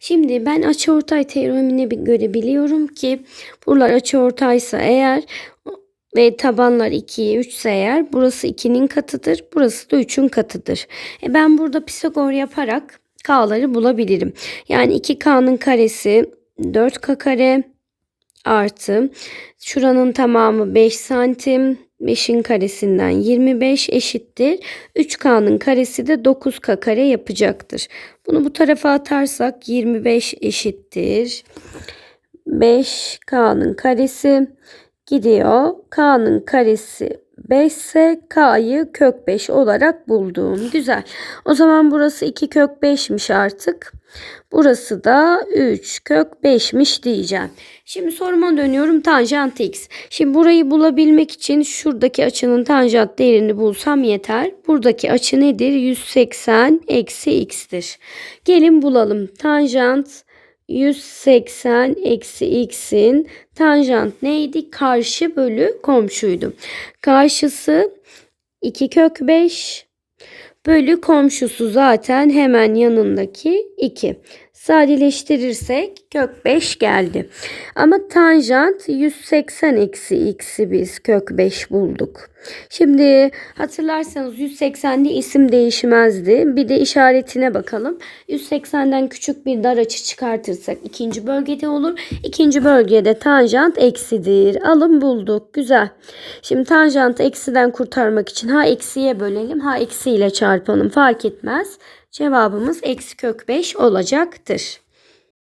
Şimdi ben açıortay teoremine göre biliyorum ki buralar açıortaysa eğer ve tabanlar 2'ye 3 ise eğer burası 2'nin katıdır. Burası da 3'ün katıdır. E ben burada Pisagor yaparak K'ları bulabilirim. Yani 2K'nın karesi 4K kare artı şuranın tamamı 5 santim 5'in karesinden 25 eşittir. 3K'nın karesi de 9K kare yapacaktır. Bunu bu tarafa atarsak 25 eşittir. 5K'nın karesi gidiyor. K'nın karesi 5 ise K'yı kök 5 olarak buldum. Güzel. O zaman burası 2 kök 5'miş artık. Burası da 3 kök 5'miş diyeceğim. Şimdi soruma dönüyorum tanjant x. Şimdi burayı bulabilmek için şuradaki açının tanjant değerini bulsam yeter. Buradaki açı nedir? 180 eksi x'tir. Gelin bulalım. Tanjant 180 eksi x'in tanjant neydi? Karşı bölü komşuydu. Karşısı 2 kök 5 bölü komşusu zaten hemen yanındaki 2. Sadeleştirirsek kök 5 geldi. Ama tanjant 180 eksi x'i biz kök 5 bulduk. Şimdi hatırlarsanız 180'de isim değişmezdi. Bir de işaretine bakalım. 180'den küçük bir dar açı çıkartırsak ikinci bölgede olur. İkinci bölgede tanjant eksidir. Alın bulduk. Güzel. Şimdi tanjantı eksiden kurtarmak için ha eksiye bölelim ha eksiyle çarpalım. Fark etmez. Cevabımız eksi kök 5 olacaktır.